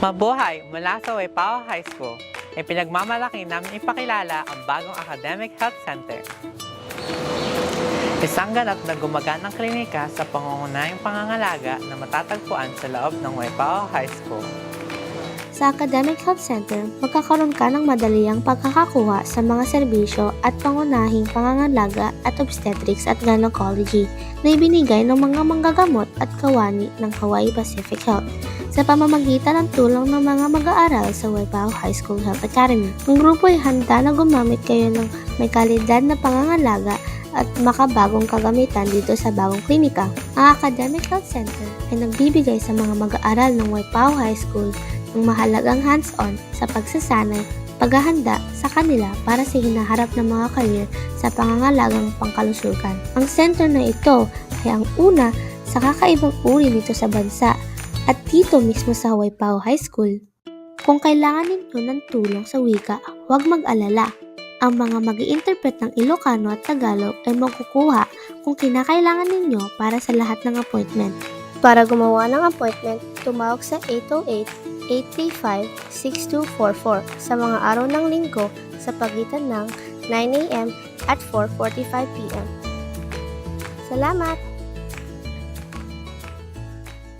Mabuhay! Mula sa Waipao High School, ay pinagmamalaki namin ipakilala ang bagong Academic Health Center. Isang ganap na gumaganang klinika sa pangungunahing pangangalaga na matatagpuan sa loob ng Waipao High School. Sa Academic Health Center, magkakaroon ka ng madaliang pagkakakuha sa mga serbisyo at pangunahing pangangalaga at obstetrics at gynecology na ibinigay ng mga manggagamot at kawani ng Hawaii Pacific Health sa pamamagitan ng tulong ng mga mag-aaral sa Waipao High School Health Academy. Ang grupo ay handa na gumamit kayo ng may kalidad na pangangalaga at makabagong kagamitan dito sa bagong klinika. Ang Academic Health Center ay nagbibigay sa mga mag-aaral ng Waipao High School ng mahalagang hands-on sa pagsasanay, paghahanda sa kanila para sa hinaharap ng mga career sa pangangalagang pangkalusugan. Ang center na ito ay ang una sa kakaibang uri nito sa bansa at dito mismo sa Hawaii Pao High School. Kung kailangan ninyo ng tulong sa wika, huwag mag-alala. Ang mga mag interpret ng Ilocano at Tagalog ay makukuha kung kinakailangan ninyo para sa lahat ng appointment. Para gumawa ng appointment, tumawag sa 808-835-6244 sa mga araw ng linggo sa pagitan ng 9 a.m. at 4.45 p.m. Salamat!